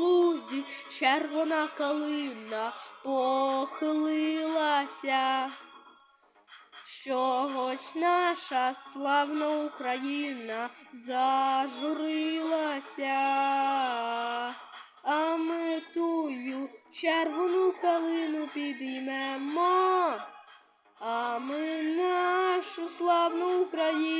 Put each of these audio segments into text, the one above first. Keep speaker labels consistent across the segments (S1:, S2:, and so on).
S1: Лузі червона калина похилилася. Чогось наша славна Україна зажурилася, а ми тую червону калину підіймемо, а ми нашу славну Україну,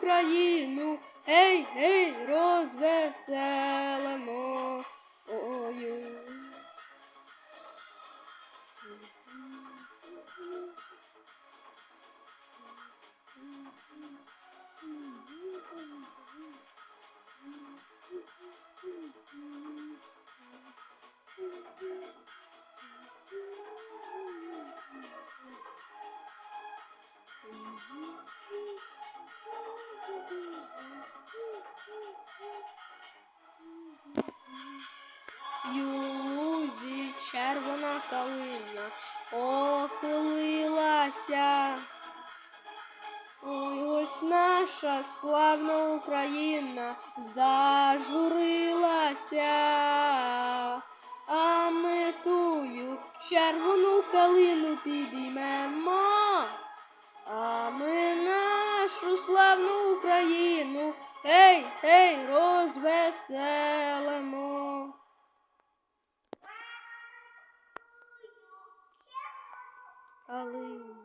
S1: Україну, гей, гей, розвеселимо. Ой. Юзі червона калина похилилася. Ой, ось наша славна Україна зажурилася, а ми тую червону калину підіймемо, Україну, гей, гей, розвеселимо. Калину.